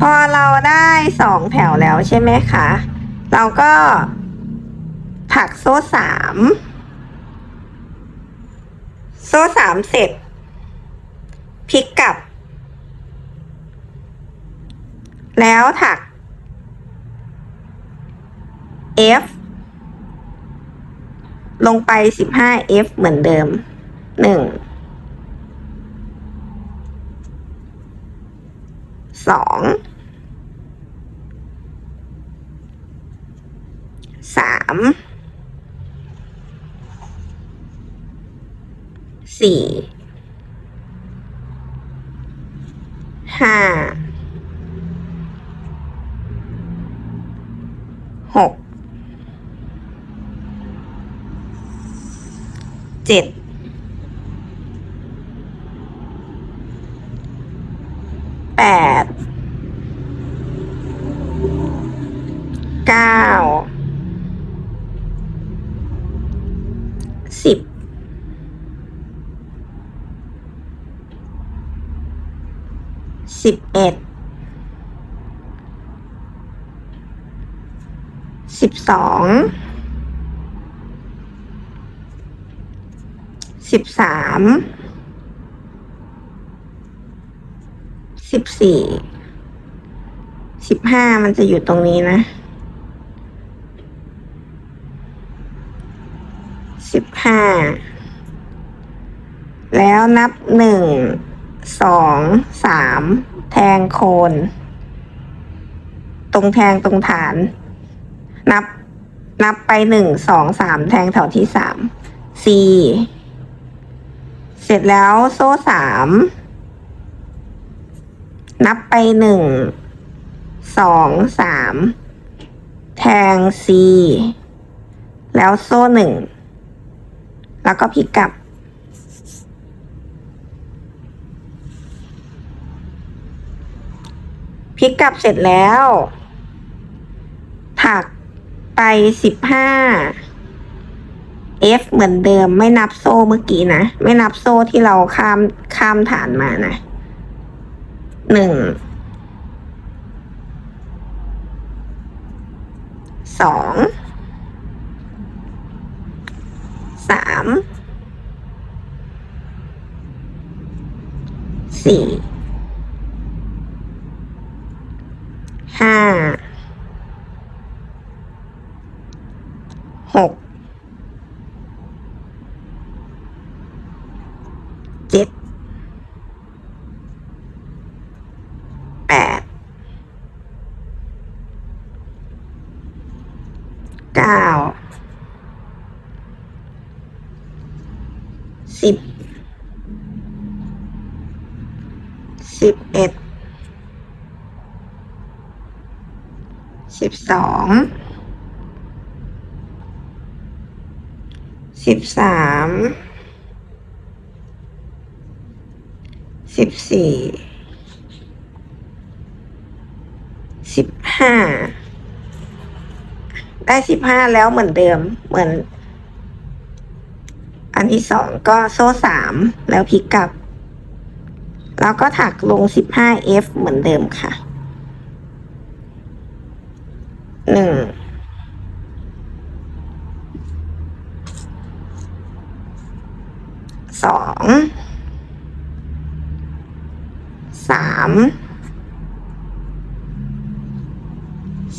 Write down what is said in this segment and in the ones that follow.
พอเราได้สองแถวแล้วใช่ไหมคะ เราก็ถักโซ่สามโซ่สามเสร็จพลิกกลับ แล้วถัก F ลงไป 15F เหมือนเดิม 1 สองสามสี่ห้าหกเจ็ด แปดเก้าสิบสิบเอ็ดสิบสองสิบสาม สิบสี่สิบห้ามันจะอยู่ตรงนี้นะสิบห้าแล้วนับหนึ่งสองสามแทงโคน ตรงแทงตรงฐาน นับนับไปหนึ่งสองสามแทงแถวที่สามสี่เสร็จแล้วโซ่สาม นับไปหนึ่งสองสามแทง C แล้วโซ่หนึ่งแล้วก็พลิกกลับ พลิกกลับเสร็จแล้ว ถักไปสิบห้า F เหมือนเดิมไม่นับโซ่เมื่อกี้นะ ไม่นับโซ่ที่เราข้ามข้ามฐานมานะ หนึ่งสองสามสี่ห้าหก เจ็ด แปด เก้าสิบสิบเอ็ดสิบสองสิบสามสิบสี่สิบห้า ได้สิบห้าแล้วเหมือนเดิม เหมือน อันที่สองก็โซ่สามแล้วพลิกกลับ แล้วก็ถักลงสิบห้า F เหมือนเดิมค่ะหนึ่งสองสาม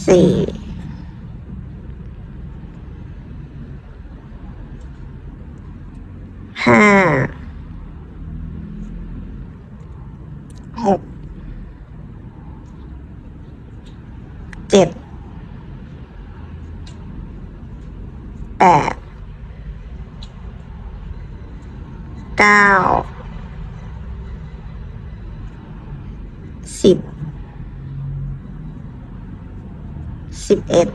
สี่ ห้าหกเจ็ดแปดเก้าสิบสิบเอ็ด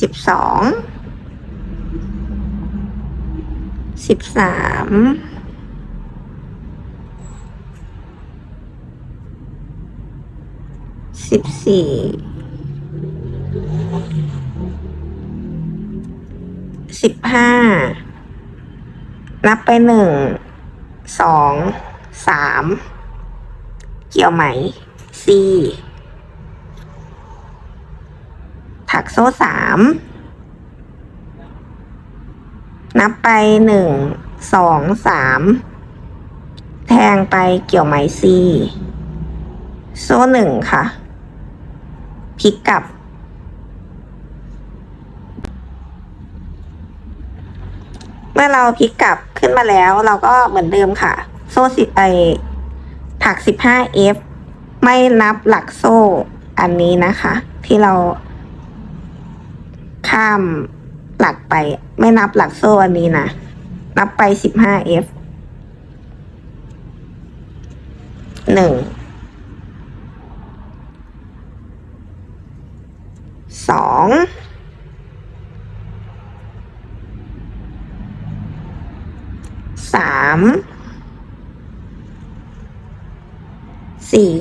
สิบสอง สิบสามสิบสี่สิบห้านับไปหนึ่งสองสามเกี่ยวไหม C ถักโซ่สาม นับไปหนึ่งสองสามแทงไปเกี่ยวไหม C โซ่หนึ่งค่ะพลิกกลับ เมื่อเราพลิกกลับขึ้นมาแล้ว เราก็เหมือนเดิมค่ะ โซ่สิไอถัก 15F ไม่นับหลักโซ่อันนี้นะคะ ที่เราข้าม หลักไป ไม่นับหลักโซ่อันนี้นะ นับไป 15F หนึ่ง สอง สาม สี่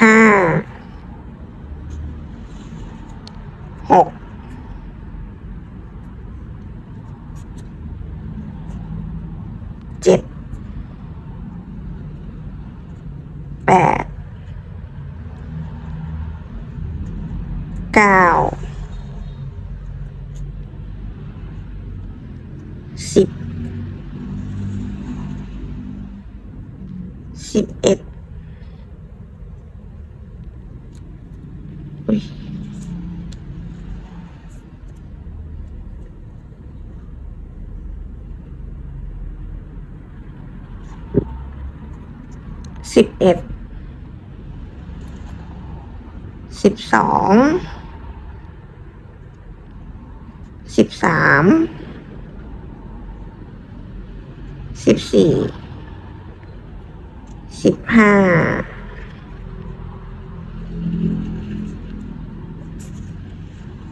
ห้า หกเจ็ดแปดเก้าสิบสิบเอ็ดอุ๊ย สิบเอ็ด สิบสอง สิบสาม สิบสี่ สิบห้า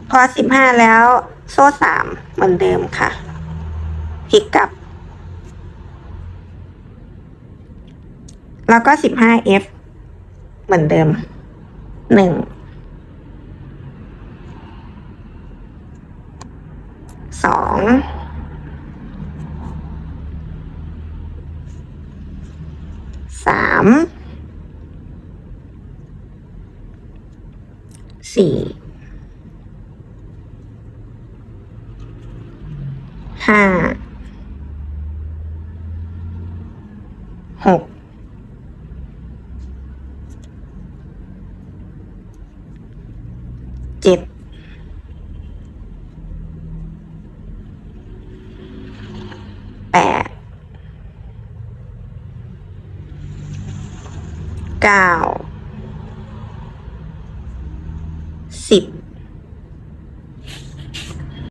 พอสิบห้าแล้ว โซ่สามเหมือนเดิมค่ะพลิกกลับ แล้วก็สิบห้า F เหมือนเดิมหนึ่งสองสามสี่ห้า หก เจ็ด แปดเก้า